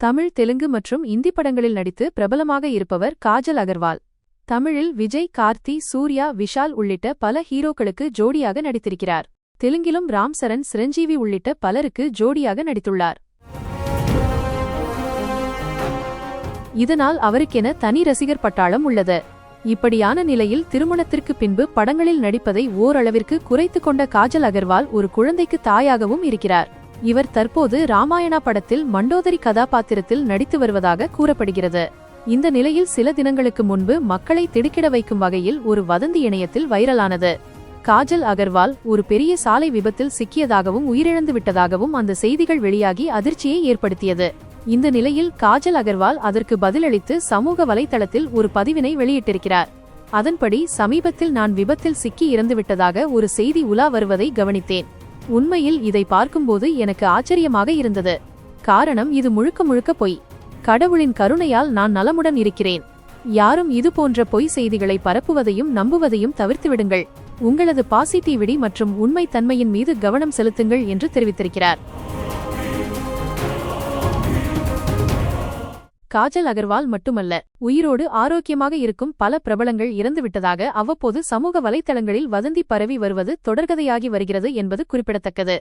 தமிழ் தெலுங்கு மற்றும் இந்தி படங்களில் நடித்து பிரபலமாக இருப்பவர் காஜல் அகர்வால். தமிழில் விஜய் கார்த்தி சூர்யா விஷால் உள்ளிட்ட பல ஹீரோக்களுக்கு ஜோடியாக நடித்திருக்கிறார். தெலுங்கிலும் ராம் சரண் சிரஞ்சீவி உள்ளிட்ட பலருக்கு ஜோடியாக நடித்துள்ளார். இதனால் அவருக்கென தனி ரசிகர் பட்டாளம் உள்ளது. இப்படியான நிலையில் திருமணத்திற்கு பின்பு படங்களில் நடிப்பதை ஓரளவிற்கு குறைத்துக் கொண்ட காஜல் அகர்வால் ஒரு குழந்தைக்கு தாயாகவும் இருக்கிறார். இவர் தற்போது ராமாயணா படத்தில் மண்டோதரி கதாபாத்திரத்தில் நடித்து வருவதாக கூறப்படுகிறது. இந்த நிலையில் சில தினங்களுக்கு முன்பு மக்களை திடுக்கிட வைக்கும் வகையில் ஒரு வதந்தி இணையத்தில் வைரலானது. காஜல் அகர்வால் ஒரு பெரிய சாலை விபத்தில் சிக்கியதாகவும் உயிரிழந்து விட்டதாகவும் அந்த செய்திகள் வெளியாகி அதிர்ச்சியை ஏற்படுத்தியது. இந்த நிலையில் காஜல் அகர்வால் அதற்கு பதிலளித்து சமூக வலைதளத்தில் ஒரு பதிவினை வெளியிட்டிருக்கிறார். அதன்படி சமீபத்தில் நான் விபத்தில் சிக்கி இறந்துவிட்டதாக ஒரு செய்தி உலா வருவதை கவனித்தேன். உண்மையில் இதை பார்க்கும்போது எனக்கு ஆச்சரியமாக இருந்தது. காரணம் இது முழுக்க முழுக்க பொய். கடவுளின் கருணையால் நான் நலமுடன் இருக்கிறேன். யாரும் இது போன்ற பொய் செய்திகளை பரப்புவதையும் நம்புவதையும் தவிர்த்துவிடுங்கள். உங்களது பாசிட்டிவிடி மற்றும் உண்மை தன்மையின் மீது கவனம் செலுத்துங்கள் என்று தெரிவித்திருக்கிறார். காஜல் அகர்வால் மட்டுமல்ல உயிரோடு ஆரோக்கியமாக இருக்கும் பல பிரபலங்கள் இறந்துவிட்டதாக அவ்வப்போது சமூக வலைத்தளங்களில் வதந்தி பரவி வருவது தொடர்கதையாகி வருகிறது என்பது குறிப்பிடத்தக்கது.